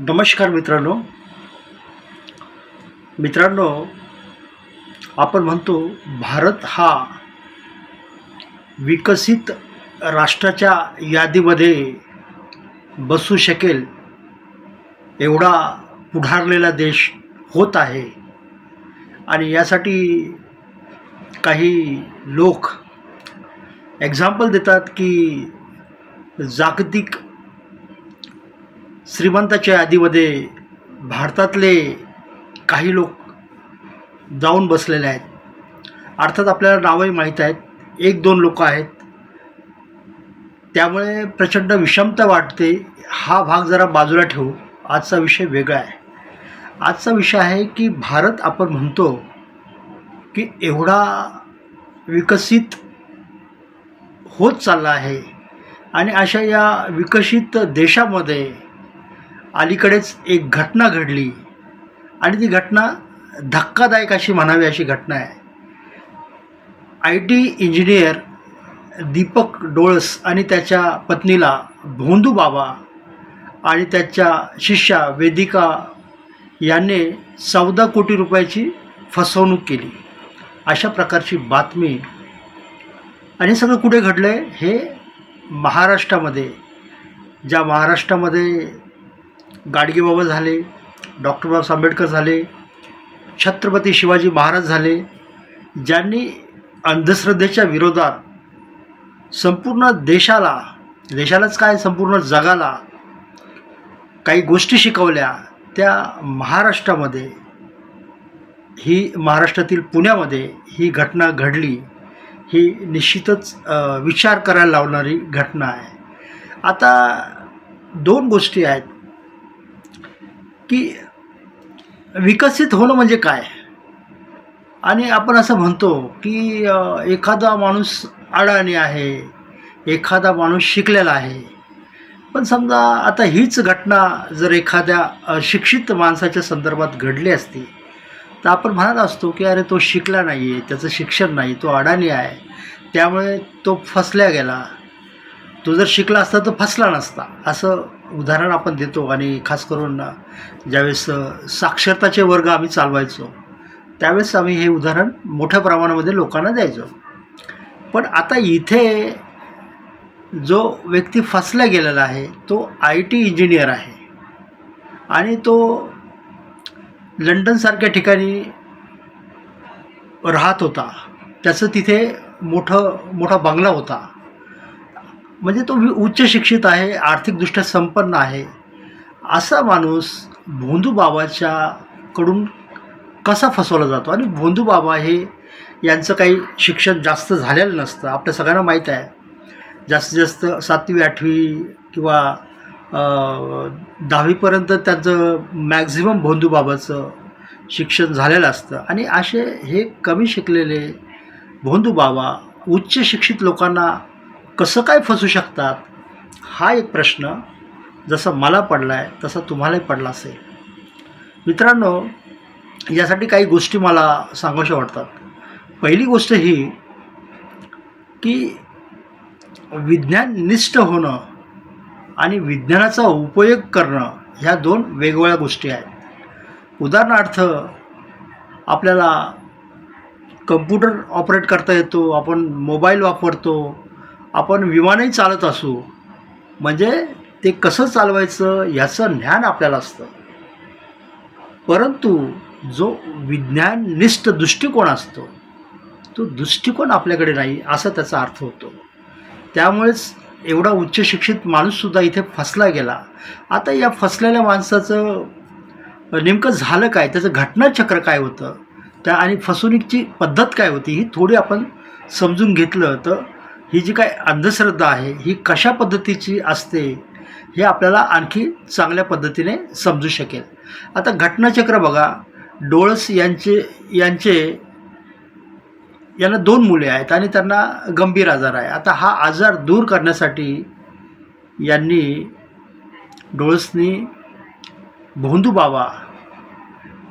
नमस्कार मित्रांनो. मित्रांनो आपण म्हणतो भारत हा विकसित राष्ट्राच्या यादीमध्ये बसू शकेल एवढा पुढारलेला देश होत आहे. आणि यासाठी काही लोक एक्झाम्पल देतात की जागतिक श्रीमंताच्या यादीमध्ये भारतातले काही लोक जाऊन बसलेले आहेत. अर्थात आपल्याला नावही माहीत आहेत. एक दोन लोक आहेत. त्यामुळे प्रचंड विषमता वाटते. हा भाग जरा बाजूला ठेवू. आजचा विषय वेगळा आहे. आजचा विषय आहे की भारत आपण म्हणतो की एवढा विकसित होत चालला आहे. आणि अशा या विकसित देशामध्ये अलीकडेच एक घटना घडली. आणि ती घटना धक्कादायक अशी म्हणावी अशी घटना आहे. I T engineer Deepak Dolas आणि त्याच्या पत्नीला भोंदू बाबा आणि त्याच्या शिष्या वेदिका यांनी चौदा कोटी रुपयाची फसवणूक केली. अशा प्रकारची बातमी. आणि सगळं कुठे घडलं आहे हे महाराष्ट्रामध्ये. ज्या महाराष्ट्रामध्ये गाडगेबाबा झाले डॉक्टर बाबासाहेब आंबेडकर झाले छत्रपती शिवाजी महाराज झाले ज्यांनी अंधश्रद्धेच्या विरोधात संपूर्ण देशाला देशालाच काय संपूर्ण जगाला काही गोष्टी शिकवल्या त्या महाराष्ट्रामध्ये ही महाराष्ट्रातील पुण्यामध्ये ही घटना घडली. ही निश्चितच विचार करायला लावणारी घटना आहे. आता दोन गोष्टी आहेत. की विकसित होणं म्हणजे काय? आणि आपण असं म्हणतो की एखादा माणूस अडाणी आहे एखादा माणूस शिकलेला आहे. पण समजा आता हीच घटना जर एखाद्या शिक्षित माणसाच्या संदर्भात घडली असती तर आपण म्हणत असतो की अरे तो शिकला नाही आहे त्याचं शिक्षण नाही तो अडाणी आहे. त्यामुळे तो फसल्या गेला. तो जर शिकला असता तर फसला नसता. असं उदाहरण आपण देतो आणि खास करून ज्यावेळेस साक्षरताचे वर्ग आम्ही चालवायचो त्यावेळेस आम्ही हे उदाहरण मोठ्या प्रमाणामध्ये लोकांना द्यायचो. पण आता इथे जो व्यक्ती फसला गेलेला आहे तो आय टी इंजिनियर आहे. आणि तो लंडनसारख्या ठिकाणी राहत होता. त्याचं तिथे मोठं मोठा बंगला होता. म्हणजे तो वि- उच्च शिक्षित आहे आर्थिकदृष्ट्या संपन्न आहे. असा माणूस भोंदूबाबाच्याकडून कडून कसा फसवला जातो? आणि भोंदूबाबा हे यांचं काही शिक्षण जास्त झालेलं नसतं. आपल्या सगळ्यांना माहीत आहे. जास्तीत जास्त सातवी आठवी किंवा दहावीपर्यंत त्यांचं मॅक्झिमम भोंदूबाबाचं शिक्षण झालेलं असतं. आणि असे हे कमी शिकलेले भोंदूबाबा उच्च शिक्षित लोकांना कसं काय फसू शकतात? हा एक प्रश्न जसं मला पडला आहे तसा तुम्हालाही पडला असेल. मित्रांनो यासाठी काही गोष्टी मला सांगूशा वाटतात. पहिली गोष्ट ही की विज्ञाननिष्ठ होणं आणि विज्ञानाचा उपयोग करणं ह्या दोन वेगवेगळ्या गोष्टी आहेत. उदाहरणार्थ आपल्याला कम्प्युटर ऑपरेट करता येतो आपण मोबाईल वापरतो आपण विमानही चालत असू म्हणजे ते कसं चालवायचं याचं ज्ञान आपल्याला असतं. परंतु जो विज्ञाननिष्ठ दृष्टिकोन असतो तो दृष्टिकोन आपल्याकडे नाही असा त्याचा अर्थ होतो. त्यामुळेच एवढा उच्च शिक्षित माणूससुद्धा इथे फसला गेला. आता या फसलेल्या माणसाचं नेमकं झालं काय? त्याचं घटनाचक्र काय होतं? त्या आणि फसवणुकीची पद्धत काय होती? ही थोडी आपण समजून घेतलं तर ही जी काय अंधश्रद्धा आहे ही कशा पद्धतीची असते हे आपल्याला आणखी चांगल्या पद्धतीने समजू शकेल. आता घटनाचक्र बघा. डोळस यांचे यांचे यांना दोन मुले आहेत आणि त्यांना गंभीर आजार आहे. आता हा आजार दूर करण्यासाठी यांनी डोळसनी भोंदू बाबा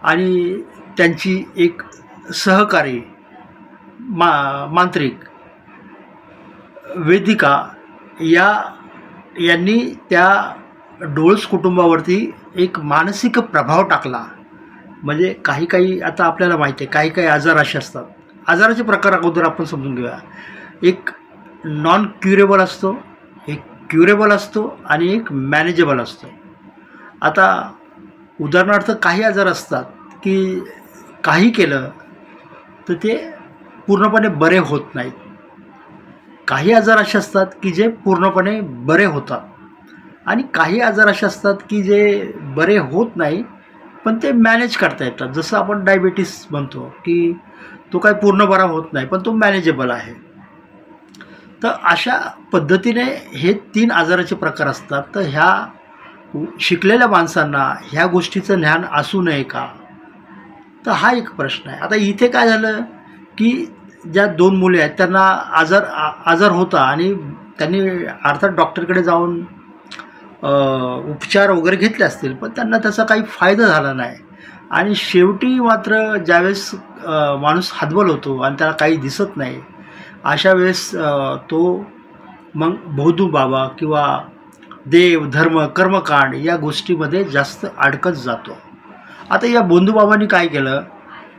आणि त्यांची एक सहकारी मा मांत्रिक वेदिका या यांनी त्या डोळस कुटुंबावरती एक मानसिक प्रभाव टाकला. म्हणजे काही काही आता आपल्याला माहिती आहे काही काही आजार असे असतात. आजाराचे प्रकार अगोदर आपण समजून घेऊया. एक नॉन क्युरेबल असतो एक क्युरेबल असतो आणि एक मॅनेजेबल असतो. आता उदाहरणार्थ काही आजार असतात की काही केलं तर ते पूर्णपणे बरे होत नाहीत. काही आजार असे असतात की जे पूर्णपणे बरे होतात. आणि काही आजार असे असतात की जे बरे होत नाही पण ते मॅनेज करता येतात. जसं आपण डायबिटीस म्हणतो की तो काही पूर्ण बरा होत नाही पण तो मॅनेजेबल आहे. तर अशा पद्धतीने हे तीन आजाराचे प्रकार असतात. तर ह्या शिकलेल्या माणसांना ह्या गोष्टीचं ज्ञान असू नये का? तर हा एक प्रश्न आहे. आता इथे काय झालं की ज्या दोन मुले आहेत त्यांना आजार आ- आजार होता आणि त्यांनी अर्थात डॉक्टरकडे जाऊन उपचार वगैरे घेतले असतील पण त्यांना त्याचा काही फायदा झाला नाही. आणि शेवटी मात्र ज्यावेळेस माणूस हातबल होतो आणि त्याला काही दिसत नाही अशा वेळेस तो मग बौद्धू बाबा किंवा देव धर्म कर्मकांड या गोष्टीमध्ये जास्त अडकत जातो. आता या बोंधूबाबांनी काय केलं?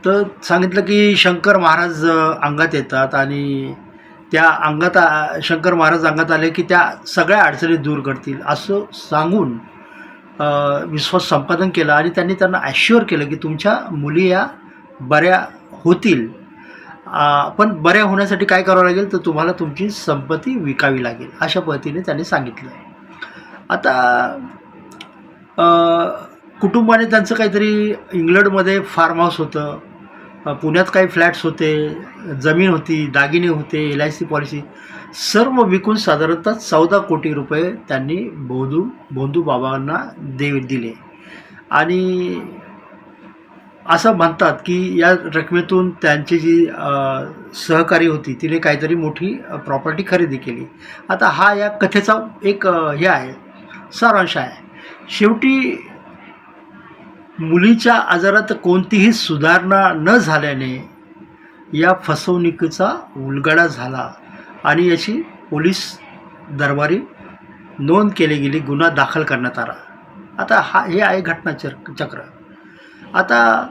तर सांगितलं की शंकर महाराज अंगात येतात आणि त्या अंगात शंकर महाराज अंगात आले की त्या सगळ्या अडचणी दूर करतील. असं सांगून विश्वास संपादन केलं आणि त्यांनी त्यांना ॲश्युअर केलं की तुमच्या मुली या बऱ्या होतील. पण बऱ्या होण्यासाठी काय करावं लागेल? तर तुम्हाला तुमची संपत्ती विकावी लागेल अशा पद्धतीने त्यांनी सांगितलं. आता कुटुंबाने त्यांचं काहीतरी इंग्लंडमध्ये फार्म हाऊस होतं. पुण्यात काही फ्लॅट्स होते जमीन होती दागिने होते एल आय सी पॉलिसी सर्व विकून साधारणतः चौदा कोटी रुपये त्यांनी बोधू बोंधू बाबांना दे दिले. आणि असं म्हणतात की या रकमेतून त्यांची जी सहकारी होती तिने काहीतरी मोठी प्रॉपर्टी खरेदी केली. आता हा या कथेचा एक हे आहे सारांश आहे. शेवटी मुलीच्या आजारात कोणतीही सुधारणा न झाल्याने या फसवणुकीचा उलगडा झाला आणि याची पोलीस दरबारी नोंद केली गेली गुन्हा दाखल करण्यात आला. आता हा हे आहे घटनाचर चक्र. आता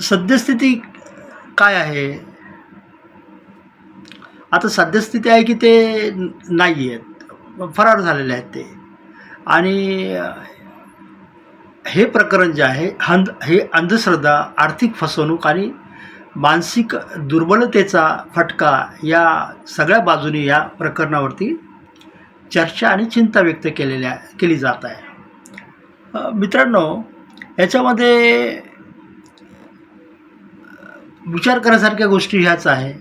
सद्यस्थिती काय आहे? आता सद्यस्थिती आहे की ते नाही आहेत फरार झालेले आहेत ते. आणि हे प्रकरण जे आहे अंध हे अंधश्रद्धा आर्थिक फसवणूक आणि मानसिक दुर्बलतेचा फटका या सगळ्या बाजूने या प्रकरणावरती चर्चा आणि चिंता व्यक्त केलेल्या केली जात आहे. मित्रांनो याच्यामध्ये विचार करण्यासारख्या गोष्टी ह्याच आहे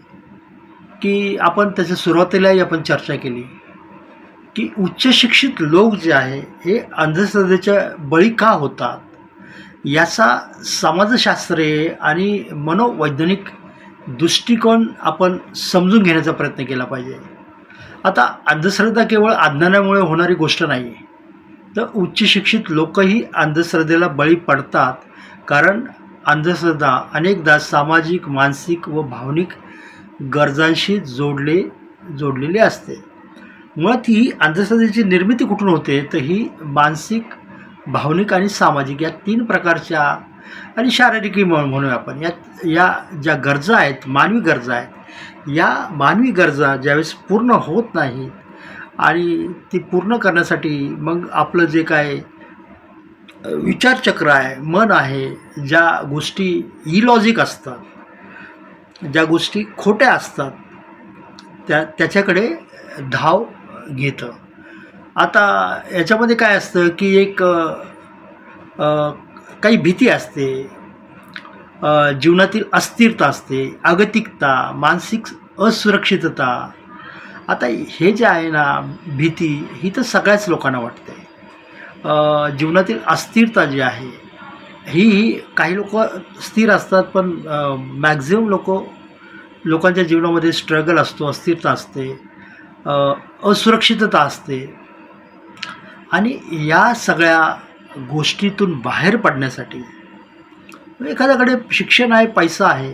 की आपण त्याच्या सुरुवातीलाही आपण चर्चा केली. की उच्चशिक्षित लोक जे आहे हे अंधश्रद्धेच्या बळी का होतात? याचा समाजशास्त्रीय आणि मनोवैज्ञानिक दृष्टिकोन आपण समजून घेण्याचा प्रयत्न केला पाहिजे. आता अंधश्रद्धा केवळ अज्ञानामुळे होणारी गोष्ट नाही तर उच्चशिक्षित लोकही अंधश्रद्धेला बळी पडतात कारण अंधश्रद्धा अनेकदा सामाजिक मानसिक व भावनिक गरजांशी जोडले जोडलेली असते. मुळात ही अंधश्रद्धेची निर्मिती कुठून होते? तर ही मानसिक भावनिक आणि सामाजिक या तीन प्रकारच्या आणि शारीरिकही म्हणू म्हणूया आपण. या या ज्या गरजा आहेत मानवी गरजा आहेत या मानवी गरजा ज्यावेळेस पूर्ण होत नाहीत आणि ती पूर्ण करण्यासाठी मग आपलं जे काय विचारचक्र आहे मन आहे ज्या गोष्टी इलॉजिक असतात ज्या गोष्टी खोट्या असतात त्या त्याच्याकडे धाव घेतं. आता याच्यामध्ये काय असतं की एक काही भीती असते जीवनातील अस्थिरता असते अगतिकता मानसिक असुरक्षितता. आता हे जे आहे ना भीती ही तर सगळ्याच लोकांना वाटते. जीवनातील अस्थिरता जी आहे ही ही काही लोक स्थिर असतात पण मॅक्झिमम लोक लोकांच्या जीवनामध्ये स्ट्रगल असतो अस्थिरता असते. असुरक्षितता असते. आणि या सगळ्या गोष्टीतून बाहेर पडण्यासाठी एखाद्याकडे शिक्षण आहे पैसा आहे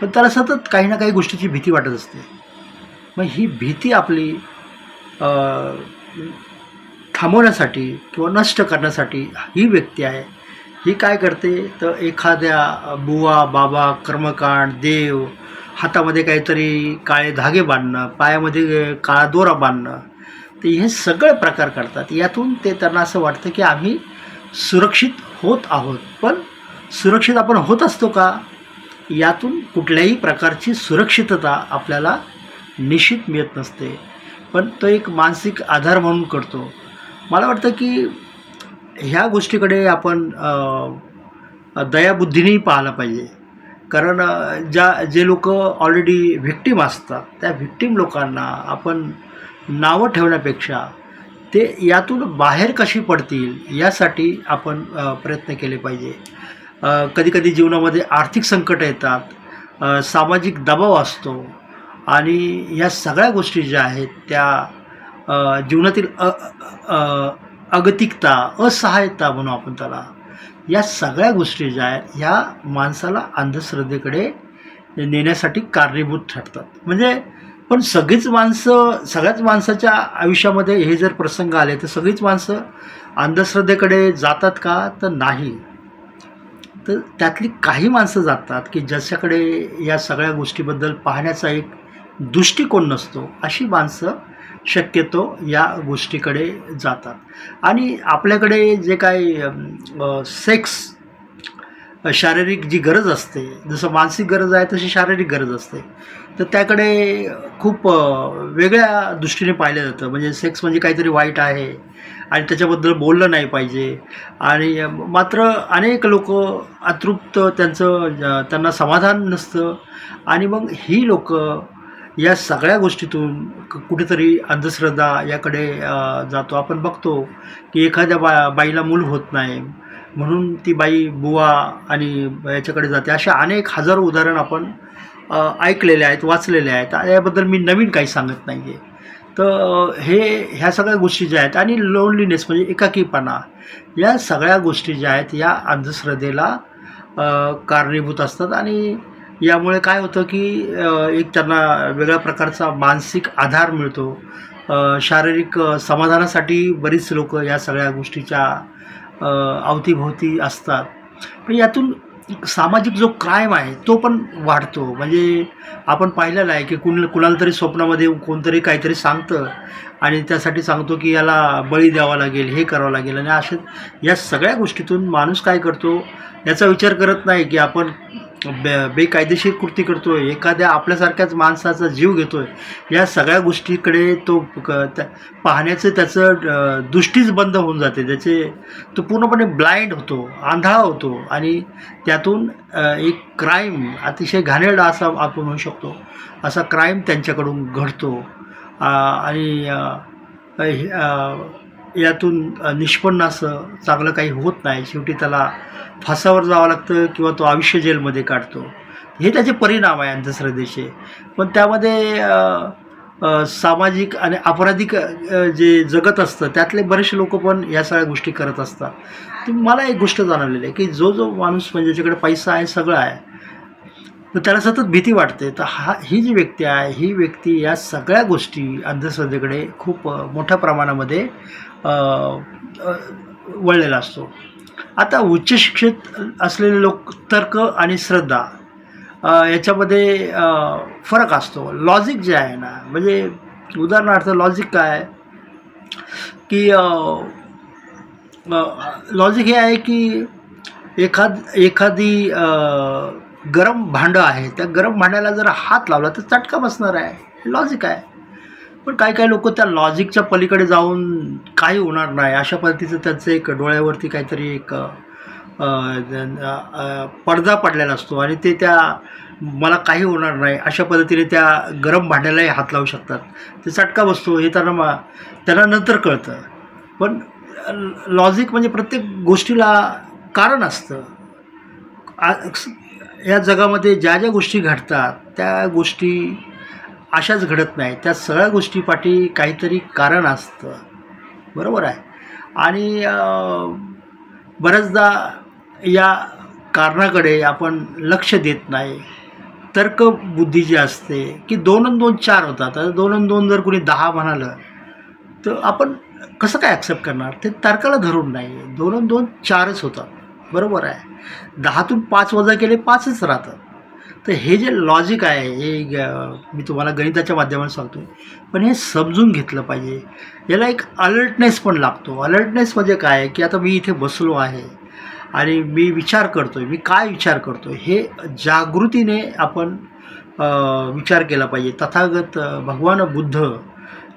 पण त्याला सतत काही ना काही गोष्टीची भीती वाटत असते. मग ही भीती आपली थांबवण्यासाठी किंवा नष्ट करण्यासाठी ही व्यक्ती आहे. ही काय करते? तर एखाद्या बुवा बाबा कर्मकांड देव हातामध्ये काहीतरी काळे धागे बांधणं पायामध्ये काळा दोरा बांधणं ते हे सगळे प्रकार करतात. यातून ते त्यांना असं वाटतं की आम्ही सुरक्षित होत आहोत. पण सुरक्षित आपण होत असतो का? यातून कुठल्याही प्रकारची सुरक्षितता आपल्याला निश्चित मिळत नसते. पण तो एक मानसिक आधार म्हणून करतो. मला वाटतं की ह्या गोष्टीकडे आपण दयाबुद्धीनेही पाहायला पाहिजे. कारण ज्या जे लोक ऑलरेडी व्हिक्टीम असतात त्या व्हिक्टीम लोकांना आपण नावं ठेवण्यापेक्षा ते यातून बाहेर कशी पडतील यासाठी आपण प्रयत्न केले पाहिजे. कधीकधी जीवनामध्ये आर्थिक संकट येतात सामाजिक दबाव असतो आणि या सगळ्या गोष्टी ज्या आहेत त्या जीवनातील अ अ, अगतिकता असहायता म्हणू आपण त्याला या सगळ्या गोष्टी ज्या आहेत ह्या माणसाला अंधश्रद्धेकडे नेण्यासाठी कारणीभूत ठरतात. म्हणजे पण सगळीच माणसं सगळ्याच माणसाच्या आयुष्यामध्ये हे जर प्रसंग आले तर सगळीच माणसं अंधश्रद्धेकडे जातात का? तर नाही. तर त्यातली काही माणसं जातात की ज्याच्याकडे या सगळ्या गोष्टीबद्दल पाहण्याचा एक दृष्टिकोन नसतो अशी माणसं शक्यतो या गोष्टीकडे जातात. आणि आपल्याकडे जे काही सेक्स शारीरिक जी गरज असते जसं मानसिक गरज आहे तशी शारीरिक गरज असते. तर त्याकडे खूप वेगळ्या दृष्टीने पाहिलं जातं. म्हणजे सेक्स म्हणजे काहीतरी वाईट आहे आणि त्याच्याबद्दल बोललं नाही पाहिजे. आणि मात्र अनेक लोक अतृप्त त्यांचं त्यांना समाधान नसतं. आणि मग ही लोक या सगळ्या गोष्टीतून कुठेतरी अंधश्रद्धा याकडे जातो. आपण बघतो की एखाद्या बा बाईला मूल होत नाही. म्हणून ती बाई बुवा आणि याच्याकडे जाते. अशा अनेक हजारो उदाहरण आपण ऐकलेले आहेत वाचलेले आहेत. याबद्दल मी नवीन काही सांगत नाही आहे तर हे ह्या सगळ्या गोष्टी ज्या आहेत आणि लोनलीनेस म्हणजे एकाकीपणा. या सगळ्या गोष्टी ज्या आहेत या अंधश्रद्धेला कारणीभूत असतात आणि यामुळे काय होतं की एक त्यांना वेगळ्या प्रकारचा मानसिक आधार मिळतो. शारीरिक समाधानासाठी बरीच लोक या सगळ्या गोष्टीच्या अवतीभोवती असतात. पण यातून सामाजिक जो क्राईम आहे तो पण वाढतो. म्हणजे आपण पाहिलेलं आहे की कुण कुणाला तरी स्वप्नामध्ये कोणतरी काहीतरी सांगतं आणि त्यासाठी सांगतो की याला बळी द्यावा लागेल हे करावं लागेल आणि असे या सगळ्या गोष्टीतून माणूस काय करतो याचा विचार करत नाही की आपण बे बेकायदेशीर कृती करतो आहे एखाद्या आपल्यासारख्याच माणसाचा जीव घेतो आहे या सगळ्या गोष्टीकडे तो क त्या पाहण्याचं त्याचं दृष्टीच बंद होऊन जाते. त्याचे तो पूर्णपणे ब्लाइंड होतो आंधळा होतो आणि त्यातून एक क्राईम अतिशय घाणेरडा असा आपण म्हणू शकतो. असा क्राईम त्यांच्याकडून घडतो. आणि हे- यातून निष्पन्न असं चांगलं काही होत नाही. शेवटी त्याला फासावर जावं लागतं किंवा तो आयुष्य जेलमध्ये काढतो. हे त्याचे परिणाम आहे अंधश्रद्धेचे. पण त्यामध्ये सामाजिक आणि अपराधिक जे जगत असतं त्यातले बरेचसे लोक पण या सगळ्या गोष्टी करत असतात. तर मला एक गोष्ट जाणवलेली आहे की जो जो माणूस म्हणजे ज्याच्याकडे पैसा आहे सगळं आहे तर त्याला सतत भीती वाटते. तर हा ही जी व्यक्ती आहे ही व्यक्ती या सगळ्या गोष्टी अंधश्रद्धेकडे खूप मोठ्या प्रमाणामध्ये वळलेला असतो. आता उच्च शिक्षित असलेले लोक तर्क आणि श्रद्धा याच्यामध्ये फरक असतो. लॉजिक जे आहे ना म्हणजे उदाहरणार्थ लॉजिक काय? आहे की लॉजिक हे आहे की एखाद एखादी गरम भांडं आहे. त्या गरम भांड्याला जर हात लावला तर चटका बसणार आहे. हे लॉजिक आहे. पण काही काही लोक त्या लॉजिकच्या पलीकडे जाऊन काही होणार नाही. अशा पद्धतीचं त्यांचं एक डोळ्यावरती काहीतरी एक पडदा पडलेला असतो आणि ते त्या मला काही होणार नाही अशा पद्धतीने त्या गरम भांड्यालाही हात लावू शकतात. ते चटका बसतो हे त्यांना मा त्यांना नंतर कळतं. पण लॉजिक म्हणजे प्रत्येक गोष्टीला कारण असतं. या जगामध्ये ज्या ज्या गोष्टी घडतात त्या गोष्टी अशाच घडत नाही. त्या सगळ्या गोष्टीपाठी काहीतरी कारण असतं. बरोबर आहे? आणि बऱ्याचदा या कारणाकडे आपण लक्ष देत नाही. तर्कबुद्धी जी असते की दोन आणि दोन चार होतात. दोन आणि दोन जर कोणी दहा म्हणालं तर आपण कसं काय ॲक्सेप्ट करणार? ते तर्काला धरून नाही दोन आणि दोन चारच होतात. बरोबर आहे? दहातून पाच वजा केले पाचच राहतात. तर हे जे लॉजिक आहे हे ग- मी तुम्हाला गणिताच्या माध्यमातून सांगतो पण हे समजून घेतलं पाहिजे. याला एक अलर्टनेस पण लागतो. अलर्टनेस म्हणजे काय? आहे की आता मी इथे बसलो आहे आणि मी विचार करतो आहे मी काय विचार करतो आहे हे जागृतीने आपण विचार केला पाहिजे. तथागत भगवान बुद्ध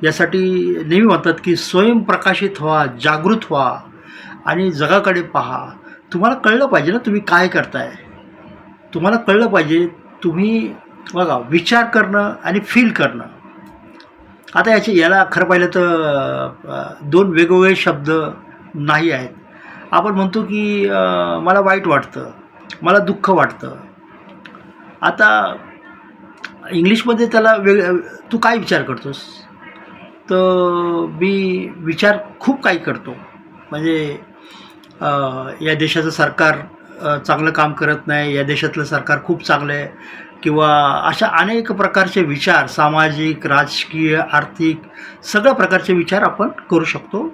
यासाठी नेहमी म्हणतात की स्वयंप्रकाशित व्हा जागृत व्हा आणि जगाकडे पहा. तुम्हाला कळलं पाहिजे ना तुम्ही काय करताय? तुम्हाला कळलं पाहिजे तुम्ही बघा विचार करणं आणि फील करणं. आता याचे याला खरं पाहिलं तर दोन वेगवेगळे शब्द नाही आहेत. आपण म्हणतो की मला वाईट वाटतं मला दुःख वाटतं. आता इंग्लिशमध्ये त्याला वेग तू काय विचार करतोस? तर मी विचार खूप काही करतो. म्हणजे या देशाचं सरकार चांगलं काम करत नाही. या देशातलं सरकार खूप चांगलं आहे. किंवा अशा अनेक प्रकारचे विचार सामाजिक राजकीय आर्थिक सगळ्या प्रकारचे विचार आपण करू शकतो.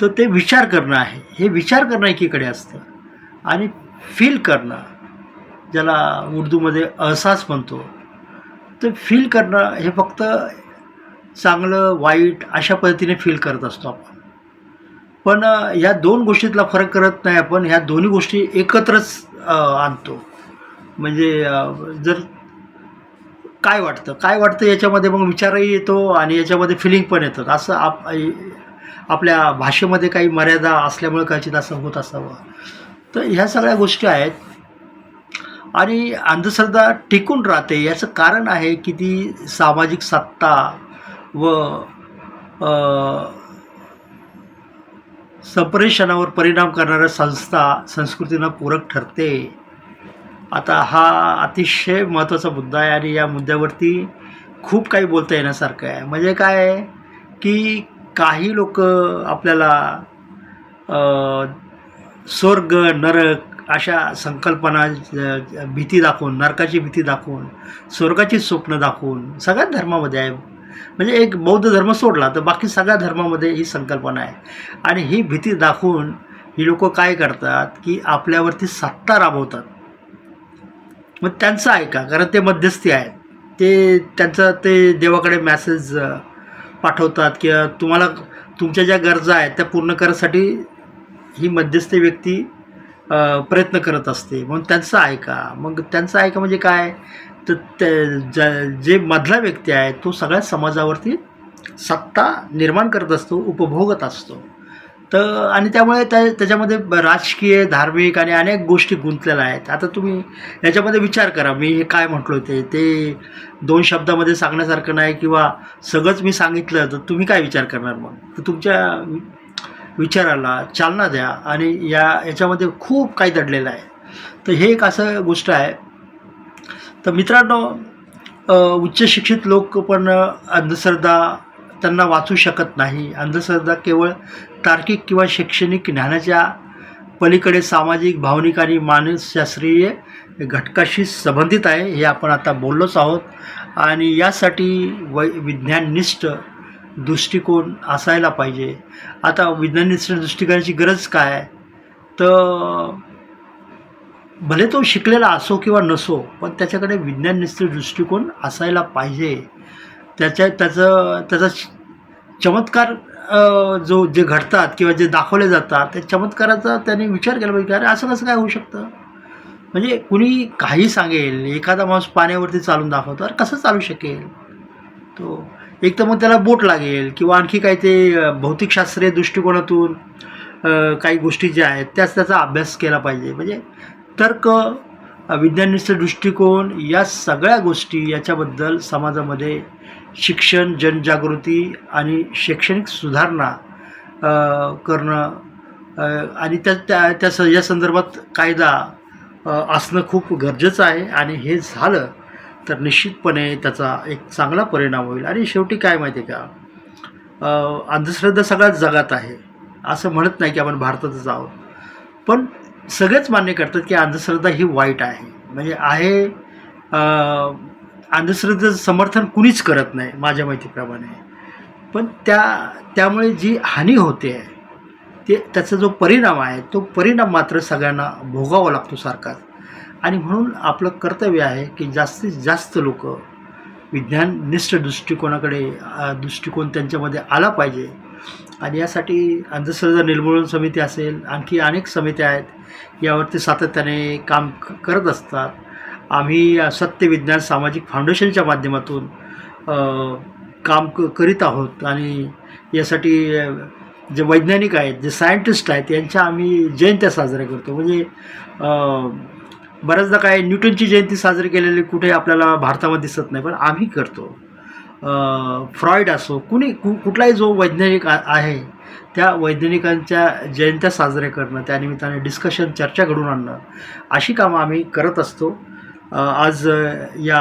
तर ते विचार करणं आहे. हे विचार करणं एकीकडे असतं. आणि फील करणं ज्याला उर्दूमध्ये अहसास म्हणतो तर फील करणं हे फक्त चांगलं वाईट अशा पद्धतीने फील करत असतो आपण. पण ह्या या दोन गोष्टीतला फरक करत नाही आपण. ह्या दोन्ही गोष्टी एकत्रच आणतो. म्हणजे जर काय वाटतं? काय वाटतं याच्यामध्ये मग विचारही येतो आणि याच्यामध्ये फिलिंग पण येतात. असं आप आपल्या भाषेमध्ये काही मर्यादा असल्यामुळे कदाचित असं होत असावं. तर ह्या सगळ्या गोष्टी आहेत. आणि अंधश्रद्धा टिकून राहते. याचं कारण आहे की ती सामाजिक सत्ता व संप्रेषणावर परिणाम करणाऱ्या संस्था संस्कृतींना पूरक ठरते. आता हा अतिशय महत्त्वाचा मुद्दा आहे आणि या मुद्द्यावरती खूप काही बोलता येण्यासारखं आहे. म्हणजे काय आहे की काही लोक आपल्याला स्वर्ग नरक अशा संकल्पना भीती दाखवून नरकाची भीती दाखवून स्वर्गाची स्वप्न दाखवून सगळ्याच धर्मामध्ये आहे. म्हणजे एक बौद्ध धर्म सोडला तर बाकी सगळ्या धर्मामध्ये ही संकल्पना आहे. आणि ही भीती दाखवून ही लोक काय करतात की आपल्यावरती सत्ता राबवतात. मग त्यांचं ऐका कारण ते मध्यस्थी आहेत. ते त्यांचं ते देवाकडे मॅसेज पाठवतात किंवा तुम्हाला तुमच्या ज्या गरजा आहेत त्या पूर्ण करण्यासाठी ही मध्यस्थी व्यक्ती प्रयत्न करत असते. म्हणून त्यांचं ऐका मग त्यांचं ऐका म्हणजे काय? तर ते ज जे मधला व्यक्ती आहे तो सगळ्या समाजावरती सत्ता निर्माण करत असतो उपभोगत असतो. तर आणि त्यामुळे त्या त्याच्यामध्ये ब- राजकीय धार्मिक आणि अनेक गोष्टी गुंतलेल्या आहेत. आता तुम्ही याच्यामध्ये विचार करा मी हे काय म्हटलो ते ते दोन शब्दामध्ये सांगण्यासारखं नाही किंवा सगळंच मी सांगितलं तर तुम्ही काय विचार करणार मग? तर तुमच्या विचाराला चालना द्या आणि या याच्यामध्ये खूप काही दडलेलं आहे. तर हे एक असं गोष्ट आहे तर मित्रांनो उच्च शिक्षित लोक पण अंधश्रद्धा त्यांना वाचू शकत नाही. अंधश्रद्धा केवळ तार्किक किंवा शैक्षणिक ज्ञानाच्या पलीकडे सामाजिक भावनिक आणि मानसशास्त्रीय घटकाशी संबंधित आहे हे आपण आता बोललोच आहोत. आणि यासाठी वै विज्ञाननिष्ठ दृष्टिकोन असायला पाहिजे. आता विज्ञाननिष्ठ दृष्टिकोनाची गरज काय? तर भले तो शिकलेला असो किंवा नसो पण त्याच्याकडे विज्ञाननिष्ठ दृष्टिकोन असायला पाहिजे. त्याच्या त्याचं त्याचा चमत्कार जो जे घडतात किंवा जे दाखवले जातात त्या चमत्काराचा त्याने विचार केला पाहिजे की अरे असं कसं काय होऊ शकतं? म्हणजे कुणी काही सांगेल एखादा माणूस पाण्यावरती चालून दाखवतो अरे कसं चालू शकेल? तो एक तर मग त्याला बोट लागेल किंवा आणखी काही ते भौतिकशास्त्रीय दृष्टिकोनातून काही गोष्टी ज्या आहेत त्याच त्याचा अभ्यास केला पाहिजे. म्हणजे तर्क अ, दृष्टिकोन या सगळ्या गोष्टी याच्याबद्दल समाजामध्ये शिक्षण जनजागृती आणि शैक्षणिक सुधारणा करणं आणि त्या त्या त्या स या संदर्भात कायदा असणं खूप गरजेचं आहे आणि हे झालं तर निश्चितपणे त्याचा एक चांगला परिणाम होईल. आणि शेवटी काय माहिती आहे का अंधश्रद्धा सगळ्याच जगात आहे. असं म्हणत नाही की आपण भारतातच आहोत. पण सगळेच मान्य करतात की अंधश्रद्धा ही वाईट आहे. म्हणजे आहे अंधश्रद्धेचं समर्थन कुणीच करत नाही माझ्या माहितीप्रमाणे. पण त्या त्यामुळे जी हानी होते आहे ते त्याचा जो परिणाम आहे तो परिणाम मात्र सगळ्यांना भोगावा लागतो सारखाच आणि म्हणून आपलं कर्तव्य आहे की जास्तीत जास्त लोक विज्ञाननिष्ठ दृष्टिकोनाकडे दृष्टिकोन त्यांच्यामध्ये आला पाहिजे. आणि यासाठी अंधश्रद्धा निर्मूलन समिती असेल आणखी अनेक समित्या आहेत यावरती सातत्याने काम करत असतात. आम्ही सत्यविज्ञान सत्य विज्ञान सामाजिक फाउंडेशनच्या माध्यमातून काम क करीत आहोत. आणि यासाठी जे वैज्ञानिक आहेत जे सायंटिस्ट आहेत यांच्या आम्ही जयंत्या साजऱ्या करतो. म्हणजे बऱ्याचदा काय न्यूटनची जयंती साजरी केलेली कुठे आपल्याला भारतामध्ये दिसत नाही पण आम्ही करतो. फ्रॉईड असो कुणी कु कुठलाही जो वैज्ञानिक आहे त्या वैज्ञानिकांच्या जयंत्या साजऱ्या करणं त्यानिमित्ताने डिस्कशन चर्चा घडून आणणं अशी कामं आम्ही करत असतो. आज या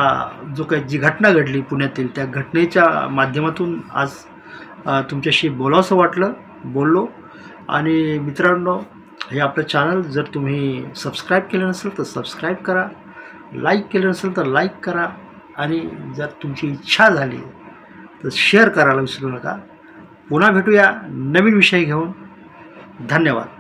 जो काही जी घटना घडली पुण्यातील त्या घटनेच्या माध्यमातून आज तुमच्याशी बोलावंसं वाटलं बोललो. आणि मित्रांनो हे आपलं चॅनल जर तुम्ही सबस्क्राईब केलं नसेल तर सबस्क्राईब करा. लाईक केलं नसेल तर लाईक करा. आणि जर तुमची इच्छा झाली तर शेअर करायला विसरू नका. पुन्हा भेटूया नवीन विषय घेऊन. धन्यवाद.